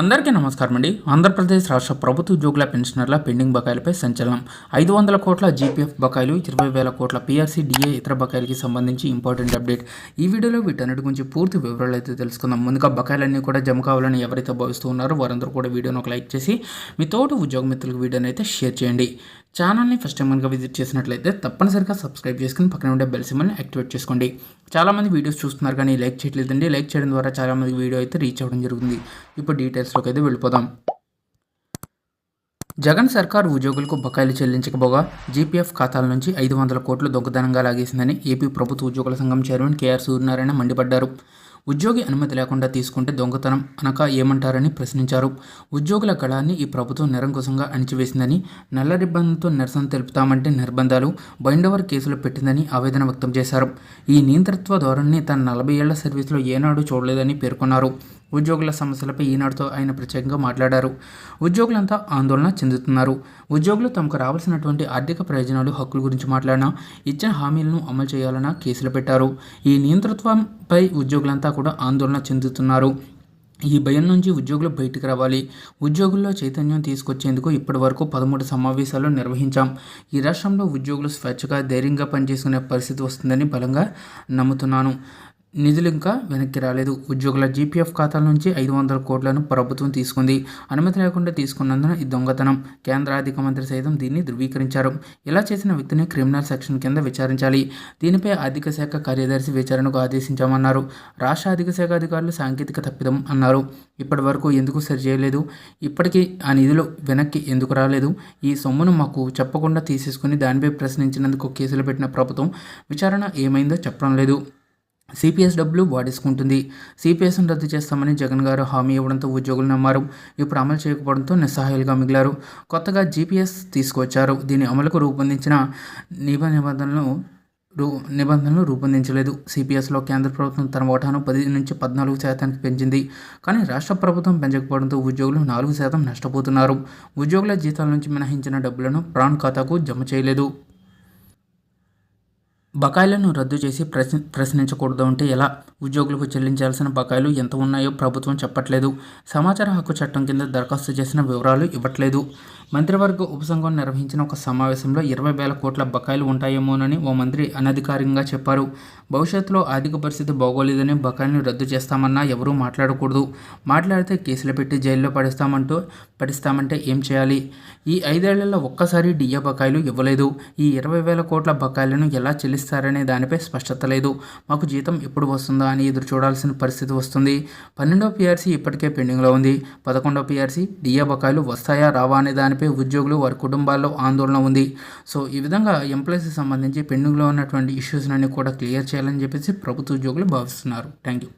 అందరికీ నమస్కారం అండి. ఆంధ్రప్రదేశ్ రాష్ట్ర ప్రభుత్వ ఉద్యోగుల పెన్షనర్ల పెండింగ్ బకాయిలపై సంచలనం. ఐదు వందల కోట్ల జీపీఎఫ్ బకాయిలు ఇరవై వేల కోట్ల పీఆర్సీ డిఏ ఇతర బకాయిలకి సంబంధించి ఇంపార్టెంట్ అప్డేట్. ఈ వీడియోలో వీటన్నిటి గురించి పూర్తి వివరాలు అయితే తెలుసుకుందాం. ముందుగా బకాయిలన్నీ కూడా జమ కావాలని ఎవరైతే భావిస్తూ ఉన్నారో వారందరూ కూడా వీడియోను ఒక లైక్ చేసి మీ తోటి ఉద్యోగ మిత్రులకు వీడియోని అయితే షేర్ చేయండి. ఛానల్ని ఫస్ట్ టైం కనుక విజిట్ చేసినట్లయితే తప్పనిసరిగా సబ్స్క్రైబ్ చేసుకుని పక్కన ఉండే బెల్ సింబల్ని యాక్టివేట్ చేసుకోండి. చాలామంది వీడియోస్ చూస్తున్నారు కానీ లైక్ చేయట్లేదండి. లైక్ చేయడం ద్వారా చాలామంది వీడియో అయితే రీచ్ అవ్వడం జరుగుతుంది. ఇప్పుడు డీటెయిల్స్లోకి అయితే వెళ్ళిపోదాం. జగన్ సర్కార్ ఉద్యోగులకు బకాయిలు చెల్లించకపోగా జీపీఎఫ్ ఖాతాల నుంచి ఐదు వందల కోట్లు దొంగతనంగా లాగేసిందని ఏపీ ప్రభుత్వ ఉద్యోగుల సంఘం చైర్మన్ కేఆర్ సూర్యనారాయణ మండిపడ్డారు. ఉద్యోగి అనుమతి లేకుండా తీసుకుంటే దొంగతనం అనక ఏమంటారని ప్రశ్నించారు. ఉద్యోగుల గళాన్ని ఈ ప్రభుత్వం నిరంకుశంగా అణిచివేసిందని నల్ల రిబ్బన్తో నిరసన తెలుపుతామంటే నిర్బంధాలు బైండవర్ కేసులు పెట్టిందని ఆవేదన వ్యక్తం చేశారు. ఈ నియంతృత్వ ధోరణిని తన నలభై ఏళ్ళ సర్వీసులో ఏనాడు చూడలేదని పేర్కొన్నారు. ఉద్యోగుల సమస్యలపై ఈనాడుతో ఆయన ప్రత్యేకంగా మాట్లాడారు. ఉద్యోగులంతా ఆందోళన చెందుతున్నారు. ఉద్యోగులు తమకు రావాల్సినటువంటి ఆర్థిక ప్రయోజనాలు హక్కుల గురించి మాట్లాడినా ఇచ్చిన హామీలను అమలు చేయాలన్న కేసులు పెట్టారు. ఈ నియంతృత్వంపై ఉద్యోగులంతా కూడా ఆందోళన చెందుతున్నారు. ఈ భయం నుంచి ఉద్యోగులు బయటకు రావాలి. ఉద్యోగుల్లో చైతన్యం తీసుకొచ్చేందుకు ఇప్పటి వరకు పదమూడు సమావేశాలు నిర్వహించాం. ఈ రాష్ట్రంలో ఉద్యోగులు స్వేచ్ఛగా ధైర్యంగా పనిచేసుకునే పరిస్థితి వస్తుందని బలంగా నమ్ముతున్నాను. నిధులు ఇంకా వెనక్కి రాలేదు. ఉద్యోగుల జీపీఎఫ్ ఖాతాల నుంచి ఐదు వందల కోట్లను ప్రభుత్వం తీసుకుంది. అనుమతి లేకుండా తీసుకున్నందున ఈ దొంగతనం. కేంద్ర ఆర్థిక మంత్రి సైతం దీన్ని ధృవీకరించారు. ఇలా చేసిన వ్యక్తిని క్రిమినల్ సెక్షన్ కింద విచారించాలి. దీనిపై ఆర్థిక శాఖ కార్యదర్శి విచారణకు ఆదేశించామన్నారు. రాష్ట్ర ఆర్థిక శాఖ అధికారులు సాంకేతిక తప్పిదం అన్నారు. ఇప్పటి వరకు ఎందుకు సరి చేయలేదు? ఇప్పటికీ ఆ నిధులు వెనక్కి ఎందుకు రాలేదు? ఈ సొమ్మును మాకు చెప్పకుండా తీసేసుకుని దానిపై ప్రశ్నించినందుకు కేసులు పెట్టిన ప్రభుత్వం విచారణ ఏమైందో చెప్పడం లేదు. సిపిఎస్ డబ్బులు వాడేసుకుంటుంది. సిపిఎస్ను రద్దు చేస్తామని జగన్ గారు హామీ ఇవ్వడంతో ఉద్యోగులు నమ్మారు. ఇప్పుడు అమలు చేయకపోవడంతో నిస్సహాయాలుగా మిగిలారు. కొత్తగా జీపీఎస్ తీసుకొచ్చారు దీని అమలుకు రూపొందించిన నిబ నిబంధనలను రూ నిబంధనలు రూపొందించలేదు. సిపిఎస్లో కేంద్ర ప్రభుత్వం తన ఓటాను పది నుంచి పద్నాలుగు శాతానికి పెంచింది. కానీ రాష్ట్ర ప్రభుత్వం పెంచకపోవడంతో ఉద్యోగులు నాలుగు శాతం నష్టపోతున్నారు. ఉద్యోగుల జీతాల నుంచి మినహాయించిన డబ్బులను ప్రాణ్ ఖాతాకు జమ చేయలేదు. బకాయిలను రద్దు చేసి ప్రశ్న ప్రశ్నించకూడదు అంటే ఎలా? ఉద్యోగులకు చెల్లించాల్సిన బకాయిలు ఎంత ఉన్నాయో ప్రభుత్వం చెప్పట్లేదు. సమాచార హక్కు చట్టం కింద దరఖాస్తు చేసిన వివరాలు ఇవ్వట్లేదు. మంత్రివర్గ ఉపసంఘం నిర్వహించిన ఒక సమావేశంలో ఇరవై వేల కోట్ల బకాయిలు ఉంటాయేమోనని ఓ మంత్రి అనధికారికంగా చెప్పారు. భవిష్యత్తులో ఆర్థిక పరిస్థితి బాగోలేదని బకాయిలను రద్దు చేస్తామన్నా ఎవరూ మాట్లాడకూడదు. మాట్లాడితే కేసులు పెట్టి జైల్లో పడిస్తామంటూ పడిస్తామంటే ఏం చేయాలి? ఈ ఐదేళ్ళలో ఒక్కసారి డిఏ బకాయిలు ఇవ్వలేదు. ఈ ఇరవై వేల కోట్ల బకాయిలను ఎలా ఇస్తారనే దానిపై స్పష్టత లేదు. మాకు జీతం ఎప్పుడు వస్తుందా అని ఎదురు చూడాల్సిన పరిస్థితి వస్తుంది. పన్నెండో పీఆర్సీ ఇప్పటికే పెండింగ్లో ఉంది. పదకొండో పీఆర్సీ డిఏ బకాయిలు వస్తాయా రావా అనే దానిపై ఉద్యోగులు వారి కుటుంబాల్లో ఆందోళన ఉంది. సో ఈ విధంగా ఎంప్లాయీస్కి సంబంధించి పెండింగ్లో ఉన్నటువంటి ఇష్యూస్ అన్ని కూడా క్లియర్ చేయాలని చెప్పేసి ప్రభుత్వ ఉద్యోగులు భావిస్తున్నారు. Thank you